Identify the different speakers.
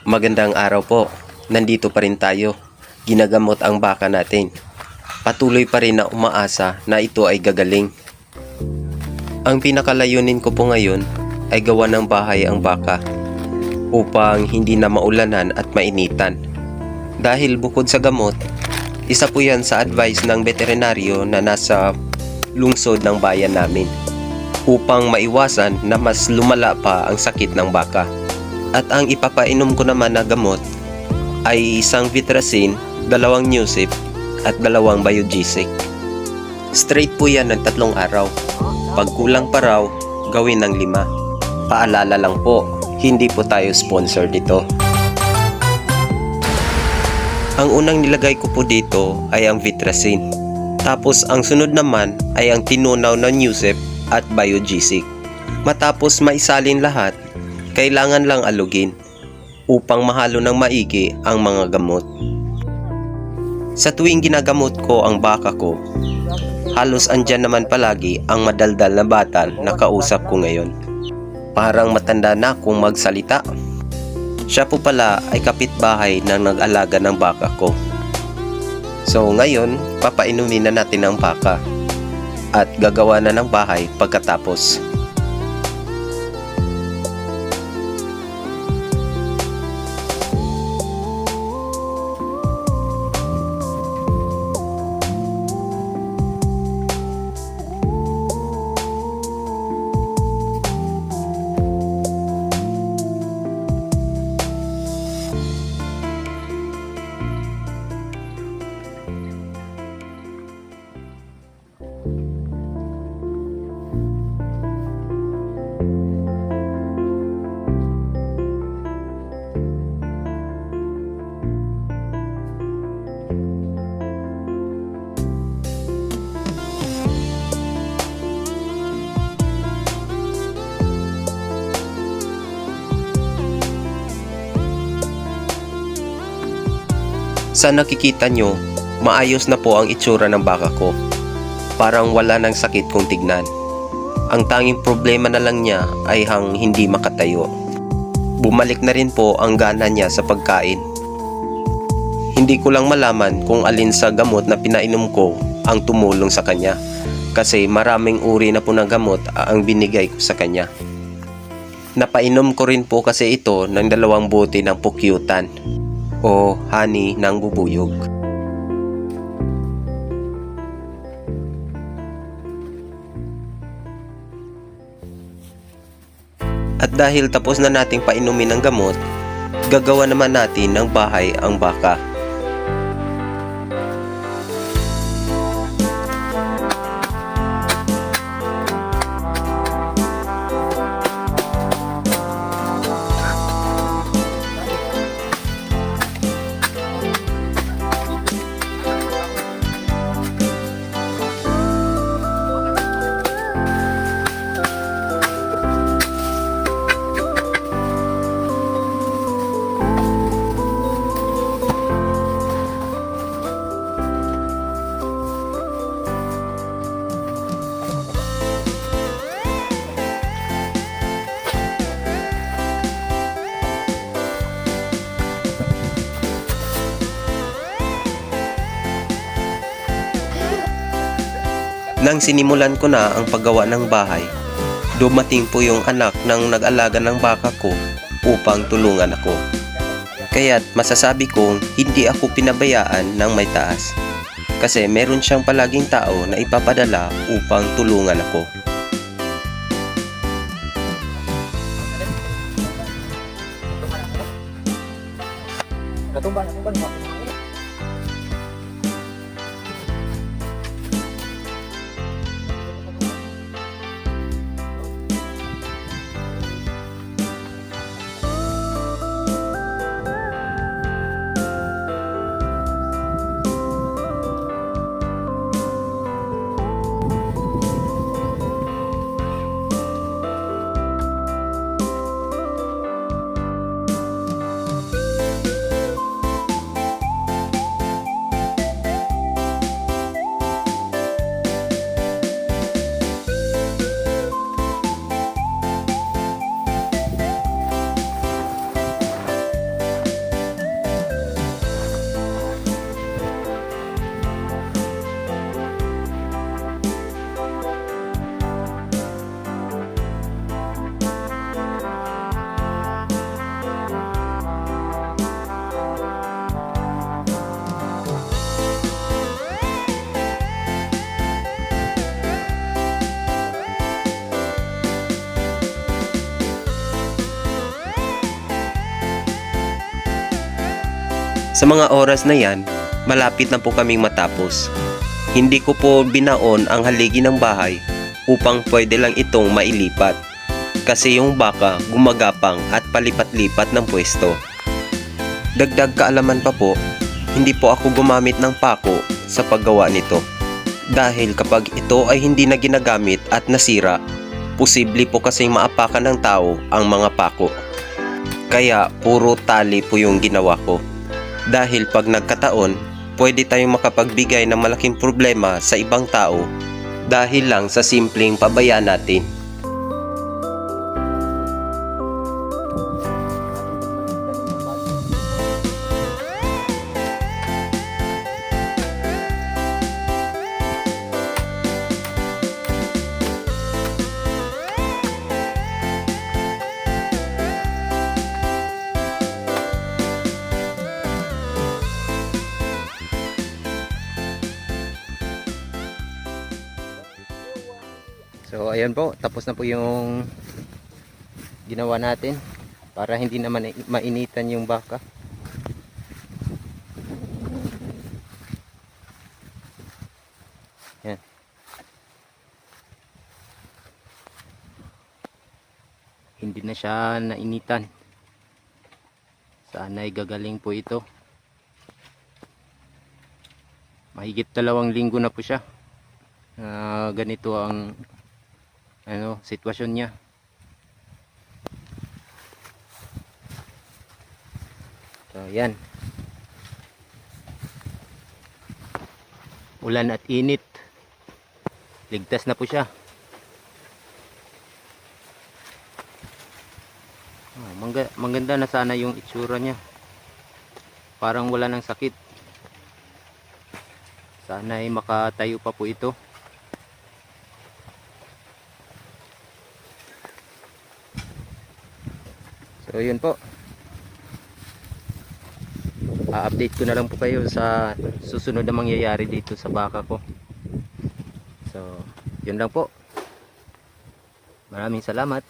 Speaker 1: Magandang araw po. Nandito pa rin tayo. Ginagamot ang baka natin. Patuloy pa rin na umaasa na ito ay gagaling. Ang pinakalayunin ko po ngayon ay gawa ng bahay ang baka upang hindi na maulanan at mainitan. Dahil bukod sa gamot, isa po yan sa advice ng veterinaryo na nasa lungsod ng bayan namin upang maiwasan na mas lumala pa ang sakit ng baka. At ang ipapainom ko naman na gamot ay isang Vitracin, dalawang Newsip at dalawang Biogesic. Straight po yan ng tatlong araw. Pag kulang pa raw, gawin ng lima. Paalala lang po, hindi po tayo sponsor dito. Ang unang nilagay ko po dito ay ang Vitracin. Tapos ang sunod naman ay ang tinunaw na Newsep at Biogesic. Matapos maisalin lahat, kailangan lang alugin upang mahalo ng maigi ang mga gamot. Sa tuwing ginagamot ko ang baka ko, halos andyan naman palagi ang madaldal na bata na kausap ko ngayon. Parang matanda na kung magsalita. Siya po pala ay kapitbahay ng nag-alaga ng baka ko. So ngayon, papainumin na natin ang baka at gagawa na ng bahay pagkatapos. Sa nakikita nyo, maayos na po ang itsura ng baka ko. Parang wala ng sakit kung tignan. Ang tanging problema na lang niya ay hang hindi makatayo. Bumalik na rin po ang gana niya sa pagkain. Hindi ko lang malaman kung alin sa gamot na pinainom ko ang tumulong sa kanya kasi maraming uri na po ng gamot ang binigay ko sa kanya. Napainom ko rin po kasi ito ng dalawang bote ng pukyutan o honey ng bubuyog. At dahil tapos na nating painumin ng gamot, gagawa naman natin ng bahay ang baka. Nang sinimulan ko na ang paggawa ng bahay, dumating po yung anak ng nag-alaga ng baka ko upang tulungan ako. Kaya't masasabi kong hindi ako pinabayaan ng may taas. Kasi meron siyang palaging tao na ipapadala upang tulungan ako.
Speaker 2: Katumba na tumba
Speaker 1: Sa mga oras na yan, malapit na po kaming matapos. Hindi ko po binaon ang haligi ng bahay upang pwede lang itong mailipat. Kasi yung baka gumagapang at palipat-lipat ng pwesto. Dagdag kaalaman pa po, hindi po ako gumamit ng pako sa paggawa nito. Dahil kapag ito ay hindi na ginagamit at nasira, posible po kasing maapakan ng tao ang mga pako. Kaya puro tali po yung ginawa ko. Dahil pag nagkataon, pwede tayong makapagbigay ng malaking problema sa ibang tao dahil lang sa simpleng pabaya natin.
Speaker 3: So ayan po, tapos na po yung ginawa natin para hindi naman mainitan yung baka. Yan. Hindi na siya nainitan. Sana ay gagaling po ito. Mahigit dalawang linggo na po siya. Ah, ganito ang ano, sitwasyon niya. So, yan. Ulan at init. Ligtas na po siya. Oh, mangga, maganda na sana yung itsura niya. Parang wala ng sakit. Sana ay makatayo pa po ito. So yun po. A-update ko na lang po kayo sa susunod na mangyayari dito sa baka ko. So, yun lang po. Maraming salamat.